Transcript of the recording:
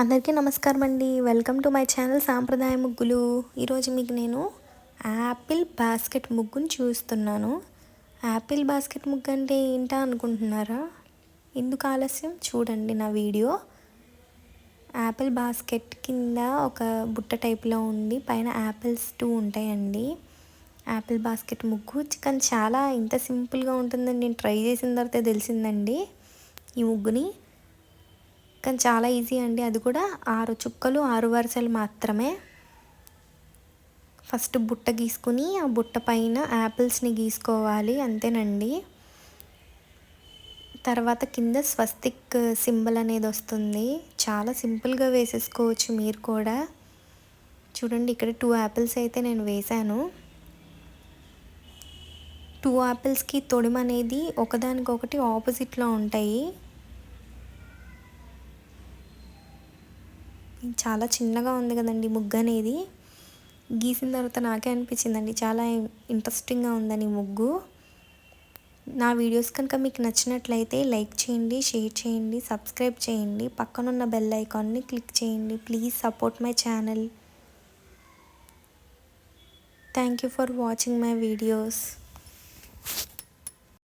అందరికీ నమస్కారం అండి. వెల్కమ్ టు మై ఛానల్ సాంప్రదాయ ముగ్గులు. ఈరోజు మీకు నేను యాపిల్ బాస్కెట్ ముగ్గుని చూస్తున్నాను. యాపిల్ బాస్కెట్ ముగ్గు అంటే ఏంటా అనుకుంటున్నారా? ఎందుకు ఆలస్యం? చూడండి నా వీడియో. యాపిల్ బాస్కెట్ కింద ఒక బుట్ట టైప్లో ఉండి పైన యాపిల్స్ టూ ఉంటాయండి. యాపిల్ బాస్కెట్ ముగ్గు. కానీ చాలా ఇంత సింపుల్గా ఉంటుందని నేను ట్రై చేసిన తర్వాత తెలిసిందండి. ఈ ముగ్గుని కానీ చాలా ఈజీ అండి. అది కూడా ఆరు చుక్కలు ఆరు వరుసలు మాత్రమే. ఫస్ట్ బుట్ట గీసుకుని ఆ బుట్ట పైన యాపిల్స్ని గీసుకోవాలి అంతేనండి. తర్వాత కింద స్వస్తిక్ సింబల్ అనేది వస్తుంది. చాలా సింపుల్గా వేసేసుకోవచ్చు మీరు కూడా. చూడండి ఇక్కడ టూ యాపిల్స్ అయితే నేను వేశాను. టూ యాపిల్స్కి తొడిమనేది ఒకదానికొకటి ఆపోజిట్లో ఉంటాయి. చాలా చిన్నగా ఉంది కదండి ముగ్గు అనేది. గీసిన తర్వాత నాకే అనిపించిందండి చాలా ఇంట్రెస్టింగ్గా ఉందని ముగ్గు. నా వీడియోస్ కనుక మీకు నచ్చినట్లయితే లైక్ చేయండి షేర్ చేయండి సబ్స్క్రైబ్ చేయండి. పక్కనున్న బెల్ ఐకాన్ని క్లిక్ చేయండి. Please support my channel thank you for watching my videos